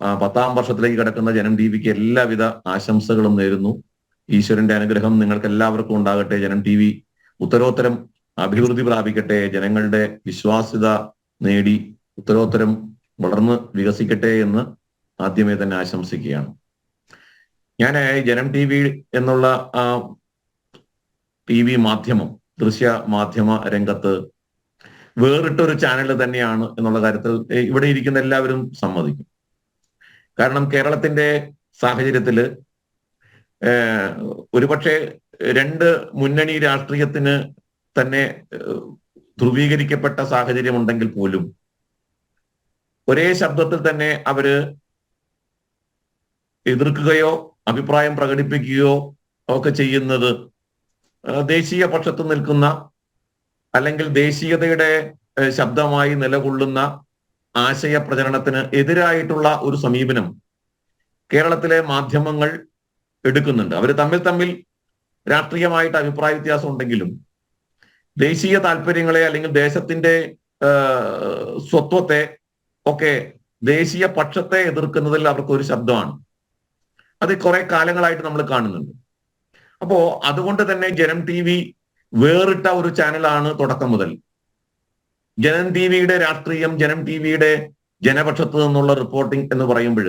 പത്താം വർഷത്തിലേക്ക് കിടക്കുന്ന ജനം ടി വിക്ക് എല്ലാവിധ ആശംസകളും നേരുന്നു. ഈശ്വരന്റെ അനുഗ്രഹം നിങ്ങൾക്ക് എല്ലാവർക്കും ഉണ്ടാകട്ടെ. ജനം ടി വി ഉത്തരോത്തരം അഭിവൃദ്ധി പ്രാപിക്കട്ടെ. ജനങ്ങളുടെ വിശ്വാസ്യത നേടി ഉത്തരോത്തരം വളർന്ന് വികസിക്കട്ടെ എന്ന് ആദ്യമേ തന്നെ ആശംസിക്കുകയാണ്. ഞാൻ ജനം ടി വി എന്നുള്ള ആ ടി വി മാധ്യമം ദൃശ്യ മാധ്യമ രംഗത്ത് വേറിട്ടൊരു ചാനൽ തന്നെയാണ് എന്നുള്ള കാര്യത്തിൽ ഇവിടെ ഇരിക്കുന്ന എല്ലാവരും സമ്മതിക്കും. കാരണം കേരളത്തിന്റെ സാഹചര്യത്തിൽ ഒരുപക്ഷെ രണ്ട് മുന്നണി രാഷ്ട്രീയത്തിന് തന്നെ ധ്രുവീകരിക്കപ്പെട്ട സാഹചര്യം ഉണ്ടെങ്കിൽ പോലും ഒരേ ശബ്ദത്തിൽ തന്നെ അവർ എതിർക്കുകയോ അഭിപ്രായം പ്രകടിപ്പിക്കുകയോ ഒക്കെ ചെയ്യുന്നത് ദേശീയ പക്ഷത്ത് നിൽക്കുന്ന അല്ലെങ്കിൽ ദേശീയതയുടെ ശബ്ദമായി നിലകൊള്ളുന്ന ആശയ പ്രചരണത്തിന് എതിരായിട്ടുള്ള ഒരു സമീപനം കേരളത്തിലെ മാധ്യമങ്ങൾ എടുക്കുന്നുണ്ട്. അവർ തമ്മിൽ തമ്മിൽ രാഷ്ട്രീയമായിട്ട് അഭിപ്രായ വ്യത്യാസം ഉണ്ടെങ്കിലും ദേശീയ താല്പര്യങ്ങളെ അല്ലെങ്കിൽ ദേശത്തിന്റെ സ്വത്വത്തെ ഒക്കെ ദേശീയ പക്ഷത്തെ എതിർക്കുന്നതിൽ അവർക്ക് ഒരു ശബ്ദമാണ്. അത് കുറെ കാലങ്ങളായിട്ട് നമ്മൾ കാണുന്നുണ്ട്. അപ്പോ അതുകൊണ്ട് തന്നെ ജനം ടി വി വേറിട്ട ഒരു ചാനലാണ് തുടക്കം മുതൽ. ജനം ടി വിയുടെ രാഷ്ട്രീയം ജനം ടി വിയുടെ ജനപക്ഷത്ത് നിന്നുള്ള റിപ്പോർട്ടിംഗ് എന്ന് പറയുമ്പോൾ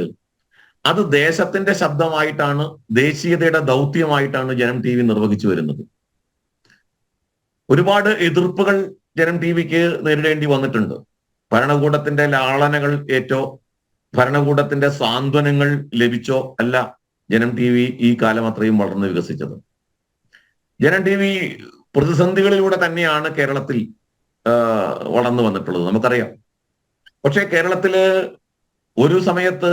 അത് ദേശത്തിന്റെ ശബ്ദമായിട്ടാണ് ദേശീയതയുടെ ദൗത്യമായിട്ടാണ് ജനം ടി വി നിർവഹിച്ചു വരുന്നത്. ഒരുപാട് എതിർപ്പുകൾ ജനം ടി വിക്ക് നേരിടേണ്ടി വന്നിട്ടുണ്ട്. ഭരണകൂടത്തിന്റെ ലാളനകൾ ഏറ്റോ ഭരണകൂടത്തിന്റെ സാന്ത്വനങ്ങൾ ലഭിച്ചോ അല്ല ജനം ടി വി ഈ കാലം അത്രയും വളർന്ന് വികസിച്ചത്. ജനം ടി വി പ്രതിസന്ധികളിലൂടെ തന്നെയാണ് കേരളത്തിൽ വളർന്നു വന്നിട്ടുള്ളത്. നമുക്കറിയാം. പക്ഷേ കേരളത്തിൽ ഒരു സമയത്ത്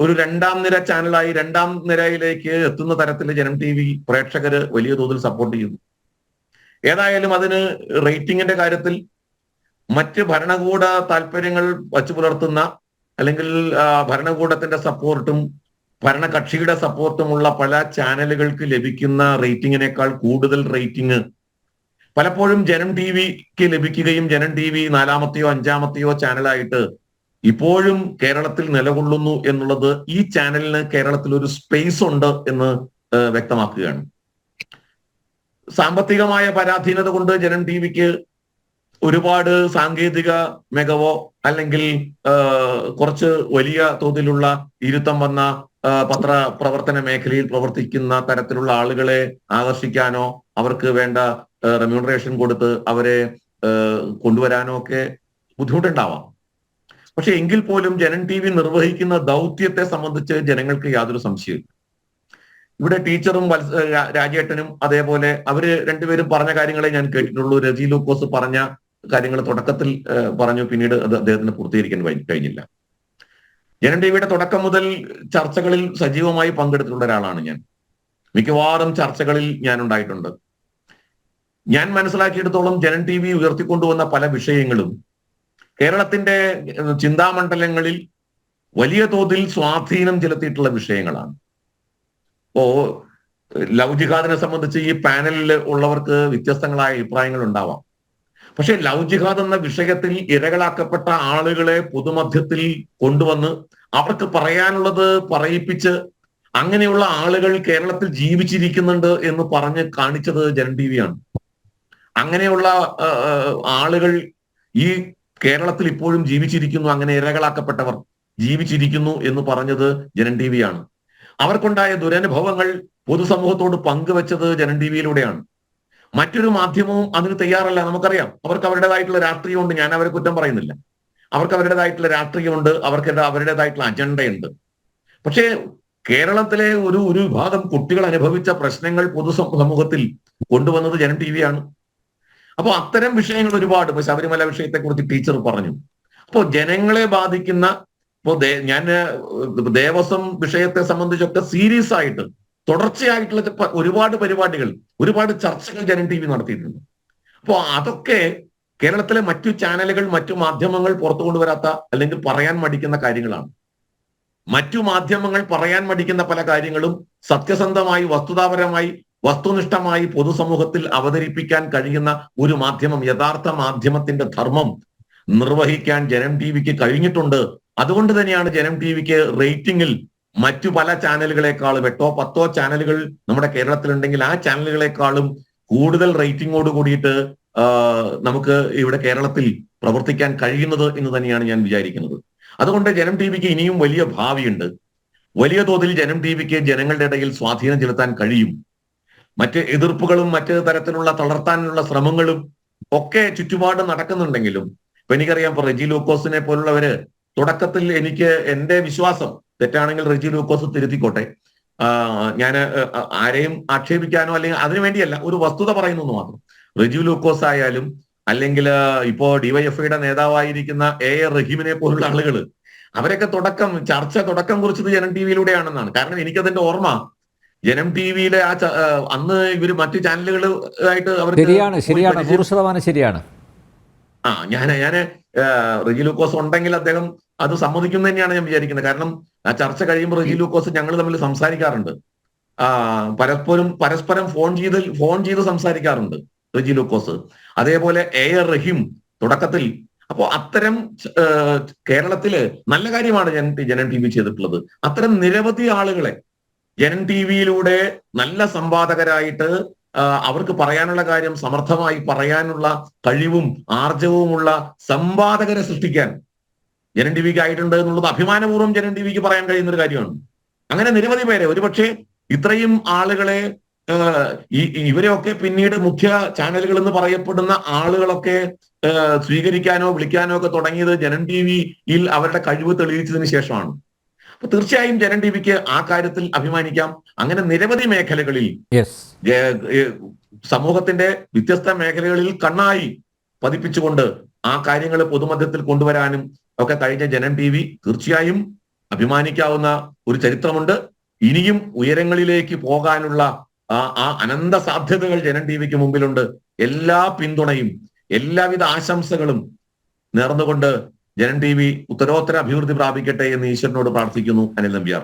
ഒരു രണ്ടാം നിര ചാനലായി രണ്ടാം നിരയിലേക്ക് എത്തുന്ന തരത്തിൽ ജനം ടി വി പ്രേക്ഷകര് വലിയ തോതിൽ സപ്പോർട്ട് ചെയ്യുന്നു. ഏതായാലും അതിന് റേറ്റിംഗിന്റെ കാര്യത്തിൽ മറ്റ് ഭരണകൂട താല്പര്യങ്ങൾ വച്ചു പുലർത്തുന്ന അല്ലെങ്കിൽ ഭരണകൂടത്തിന്റെ സപ്പോർട്ടും ഭരണകക്ഷിയുടെ സപ്പോർട്ടുമുള്ള പല ചാനലുകൾക്ക് ലഭിക്കുന്ന റേറ്റിംഗിനേക്കാൾ കൂടുതൽ റേറ്റിംഗ് പലപ്പോഴും ജനം ടി വിക്ക് ലഭിക്കുകയും ജനം ടി വി നാലാമത്തെയോ അഞ്ചാമത്തെയോ ചാനലായിട്ട് ഇപ്പോഴും കേരളത്തിൽ നിലകൊള്ളുന്നു എന്നുള്ളത് ഈ ചാനലിന് കേരളത്തിൽ ഒരു സ്പേസ് ഉണ്ട് എന്ന് വ്യക്തമാക്കുകയാണ്. സാമ്പത്തികമായ പരാധീനത കൊണ്ട് ജനം ടി വിക്ക് ഒരുപാട് സാങ്കേതിക മികവോ അല്ലെങ്കിൽ കുറച്ച് വലിയ തോതിലുള്ള ഇരുത്തം വന്ന പത്ര പ്രവർത്തന മേഖലയിൽ പ്രവർത്തിക്കുന്ന തരത്തിലുള്ള ആളുകളെ ആകർഷിക്കാനോ അവർക്ക് വേണ്ട റെമ്യൂണറേഷൻ കൊടുത്ത് അവരെ കൊണ്ടുവരാനോ ഒക്കെ ബുദ്ധിമുട്ടുണ്ടാവാം. പക്ഷെ എങ്കിൽ പോലും ജനൻ ടി വി നിർവഹിക്കുന്ന ദൗത്യത്തെ സംബന്ധിച്ച് ജനങ്ങൾക്ക് യാതൊരു സംശയമില്ല ഇവിടെ ടീച്ചറും രാജേട്ടനും അതേപോലെ അവർ രണ്ടുപേരും പറഞ്ഞ കാര്യങ്ങളെ ഞാൻ കേട്ടിട്ടുള്ളൂ. രജി ലൂക്കോസ് പറഞ്ഞ കാര്യങ്ങൾ തുടക്കത്തിൽ പറഞ്ഞു. പിന്നീട് അത് അദ്ദേഹത്തിന് പൂർത്തീകരിക്കാൻ കഴിഞ്ഞില്ല. ജനൻ ടി വിയുടെ തുടക്കം മുതൽ ചർച്ചകളിൽ സജീവമായി പങ്കെടുത്തിട്ടുള്ള ഒരാളാണ് ഞാൻ. മിക്കവാറും ചർച്ചകളിൽ ഞാൻ ഉണ്ടായിട്ടുണ്ട്. ഞാൻ മനസ്സിലാക്കിയിടത്തോളം ജനൻ ടി വി ഉയർത്തിക്കൊണ്ടുവന്ന പല വിഷയങ്ങളും. കേരളത്തിന്റെ ചിന്താമണ്ഡലങ്ങളിൽ വലിയ തോതിൽ സ്വാധീനം ചെലുത്തിയിട്ടുള്ള വിഷയങ്ങളാണ്. ഇപ്പോ ലവ് ജിഹാദിനെ സംബന്ധിച്ച് ഈ പാനലിൽ ഉള്ളവർക്ക് വ്യത്യസ്തങ്ങളായ അഭിപ്രായങ്ങൾ ഉണ്ടാവാം. പക്ഷെ ലവ് ജിഹാദ് എന്ന വിഷയത്തിൽ ഇരകളാക്കപ്പെട്ട ആളുകളെ പൊതുമധ്യത്തിൽ കൊണ്ടുവന്ന് അവർക്ക് പറയാനുള്ളത് പറയിപ്പിച്ച് അങ്ങനെയുള്ള ആളുകൾ കേരളത്തിൽ ജീവിച്ചിരിക്കുന്നുണ്ട് എന്ന് പറഞ്ഞ് കാണിച്ചത് ജനൻ ടി വിയാണ് അങ്ങനെയുള്ള ആളുകൾ ഈ കേരളത്തിൽ ഇപ്പോഴും ജീവിച്ചിരിക്കുന്നു അങ്ങനെ ഇരകളാക്കപ്പെട്ടവർ ജീവിച്ചിരിക്കുന്നു എന്ന് പറഞ്ഞത് ജനൻ ടി വിയാണ് അവർക്കുണ്ടായ ദുരനുഭവങ്ങൾ പൊതുസമൂഹത്തോട് പങ്കുവെച്ചത് ജനൻ ടി വിയിലൂടെയാണ്. മറ്റൊരു മാധ്യമവും അതിന് തയ്യാറല്ല നമുക്കറിയാം. അവർക്ക് അവരുടേതായിട്ടുള്ള രാഷ്ട്രീയമുണ്ട് ഞാൻ അവരെ കുറ്റം പറയുന്നില്ല. അവർക്ക് അവരുടേതായിട്ടുള്ള രാഷ്ട്രീയമുണ്ട് അവർക്ക് അവരുടേതായിട്ടുള്ള അജണ്ടയുണ്ട്. പക്ഷേ കേരളത്തിലെ ഒരു ഒരു വിഭാഗം കുട്ടികൾ അനുഭവിച്ച പ്രശ്നങ്ങൾ പൊതു സമൂഹത്തിൽ കൊണ്ടുവന്നത് ജനം ടി വിയാണ് അപ്പൊ അത്തരം വിഷയങ്ങൾ ഒരുപാട്. ഇപ്പൊ ശബരിമല വിഷയത്തെ കുറിച്ച് ടീച്ചർ പറഞ്ഞു. അപ്പോ ജനങ്ങളെ ബാധിക്കുന്ന ഇപ്പോൾ ഞാൻ ദേവസ്വം വിഷയത്തെ സംബന്ധിച്ചൊക്കെ സീരിയസ് ആയിട്ട് തുടർച്ചയായിട്ടുള്ള ഒരുപാട് പരിപാടികൾ ഒരുപാട് ചർച്ചകൾ ജനം ടി വി നടത്തിയിട്ടുണ്ട്. അപ്പോൾ അതൊക്കെ കേരളത്തിലെ മറ്റു ചാനലുകൾ മറ്റു മാധ്യമങ്ങൾ പുറത്തു കൊണ്ടുവരാത്ത അല്ലെങ്കിൽ പറയാൻ മടിക്കുന്ന കാര്യങ്ങളാണ്. മറ്റു മാധ്യമങ്ങൾ പറയാൻ മടിക്കുന്ന പല കാര്യങ്ങളും സത്യസന്ധമായി വസ്തുതാപരമായി വസ്തുനിഷ്ഠമായി പൊതുസമൂഹത്തിൽ അവതരിപ്പിക്കാൻ കഴിയുന്ന ഒരു മാധ്യമം യഥാർത്ഥ മാധ്യമത്തിന്റെ ധർമ്മം നിർവഹിക്കാൻ ജനം ടി വിക്ക് കഴിഞ്ഞിട്ടുണ്ട്. അതുകൊണ്ട് തന്നെയാണ് ജനം ടി വിക്ക് റേറ്റിംഗിൽ മറ്റു പല ചാനലുകളെക്കാളും എട്ടോ പത്തോ ചാനലുകൾ നമ്മുടെ കേരളത്തിലുണ്ടെങ്കിൽ ആ ചാനലുകളെക്കാളും കൂടുതൽ റേറ്റിംഗോട് കൂടിയിട്ട് നമുക്ക് ഇവിടെ കേരളത്തിൽ പ്രവർത്തിക്കാൻ കഴിയുന്നത് എന്ന് തന്നെയാണ് ഞാൻ വിചാരിക്കുന്നത്. അതുകൊണ്ട് ജനം ടി വിക്ക് ഇനിയും വലിയ ഭാവിയുണ്ട്. വലിയ തോതിൽ ജനം ടി വിക്ക് ജനങ്ങളുടെ ഇടയിൽ സ്വാധീനം ചെലുത്താൻ കഴിയും. മറ്റ് എതിർപ്പുകളും മറ്റ് തരത്തിലുള്ള തളർത്താനുള്ള ശ്രമങ്ങളും ഒക്കെ ചുറ്റുപാട് നടക്കുന്നുണ്ടെങ്കിലും ഇപ്പൊ എനിക്കറിയാം ഇപ്പൊ റെജി ലൂക്കോസിനെ പോലുള്ളവര് തുടക്കത്തിൽ എനിക്ക് എന്റെ വിശ്വാസം തെറ്റാണെങ്കിൽ റെജി ലൂക്കോസ് തിരുത്തിക്കോട്ടെ. ഞാൻ ആരെയും ആക്ഷേപിക്കാനോ അല്ലെങ്കിൽ അതിനു വേണ്ടിയല്ല ഒരു വസ്തുത പറയുന്നു മാത്രം. റെജി ലൂക്കോസ് ആയാലും അല്ലെങ്കിൽ ഇപ്പോ ഡിവൈഎഫ്ഐയുടെ നേതാവായിരിക്കുന്ന എ എ റഹീമിനെ പോലുള്ള ആളുകൾ അവരൊക്കെ തുടക്കം ചർച്ച തുടക്കം കുറിച്ചത് ജനം ടി വിയിലൂടെയാണെന്നാണ്. കാരണം എനിക്കതിന്റെ ഓർമ്മ ജനം ടി വിയിലെ ആ അന്ന് ഇവർ മറ്റു ചാനലുകളായിട്ട് അവർ ശരിയാണ് ശരിയാണ്. നൂറ് ശതമാനം ശരിയാണ്. ആ ഞാൻ ഞാൻ റിജി ലൂക്കോസ് ഉണ്ടെങ്കിൽ അദ്ദേഹം അത് സമ്മതിക്കും തന്നെയാണ് ഞാൻ വിചാരിക്കുന്നത്. കാരണം ആ ചർച്ച കഴിയുമ്പോൾ റിജി ലൂക്കോസ് ഞങ്ങൾ തമ്മിൽ സംസാരിക്കാറുണ്ട്. ആ പരസ്പരം പരസ്പരം ഫോൺ ചെയ്ത് ഫോൺ ചെയ്ത് സംസാരിക്കാറുണ്ട് റിജി ലൂക്കോസ്. അതേപോലെ എ ആർ റഹീം തുടക്കത്തിൽ. അപ്പോ അത്തരം കേരളത്തിൽ നല്ല കാര്യമാണ് ജനൻ ജനൻ ടി വി ചെയ്തിട്ടുള്ളത്. അത്തരം നിരവധി ആളുകളെ ജനൻ ടി വിയിലൂടെ നല്ല സംവാദകരായിട്ട് അവർക്ക് പറയാനുള്ള കാര്യം സമർത്ഥമായി പറയാനുള്ള കഴിവും ആർജവുമുള്ള സംവാദകരെ സൃഷ്ടിക്കാൻ ജനൻ ടി വിക്ക് ആയിട്ടുണ്ട് എന്നുള്ളത് അഭിമാനപൂർവം ജനൻ ടി വിക്ക് പറയാൻ കഴിയുന്ന ഒരു കാര്യമാണ്. അങ്ങനെ നിരവധി പേരെ ഒരുപക്ഷെ ഇത്രയും ആളുകളെ ഇവരെയൊക്കെ പിന്നീട് മുഖ്യ ചാനലുകൾ എന്ന് പറയപ്പെടുന്ന ആളുകളൊക്കെ സ്വീകരിക്കാനോ വിളിക്കാനോ ഒക്കെ തുടങ്ങിയത് ജനൻ ടി വിയിൽ അവരുടെ കഴിവ് തെളിയിച്ചതിന് ശേഷമാണ്. അപ്പൊ തീർച്ചയായും ജനൻ ടി വിക്ക് ആ കാര്യത്തിൽ അഭിമാനിക്കാം. അങ്ങനെ നിരവധി മേഖലകളിൽ സമൂഹത്തിന്റെ വ്യത്യസ്ത മേഖലകളിൽ കണ്ണായി പതിപ്പിച്ചുകൊണ്ട് ആ കാര്യങ്ങൾ പൊതുമധ്യത്തിൽ കൊണ്ടുവരാനും ഒക്കെ കഴിഞ്ഞ ജനം ടി വി തീർച്ചയായും അഭിമാനിക്കാവുന്ന ഒരു ചരിത്രമുണ്ട്. ഇനിയും ഉയരങ്ങളിലേക്ക് പോകാനുള്ള ആ ആ അനന്ത സാധ്യതകൾ ജനം ടി വിക്ക് മുമ്പിലുണ്ട്. എല്ലാ പിന്തുണയും എല്ലാവിധ ആശംസകളും നേർന്നുകൊണ്ട് ജനം ടി വി ഉത്തരോത്തര അഭിവൃദ്ധി പ്രാപിക്കട്ടെ എന്ന് ഈശ്വരനോട് പ്രാർത്ഥിക്കുന്നു അനിൽ നമ്പ്യാർ.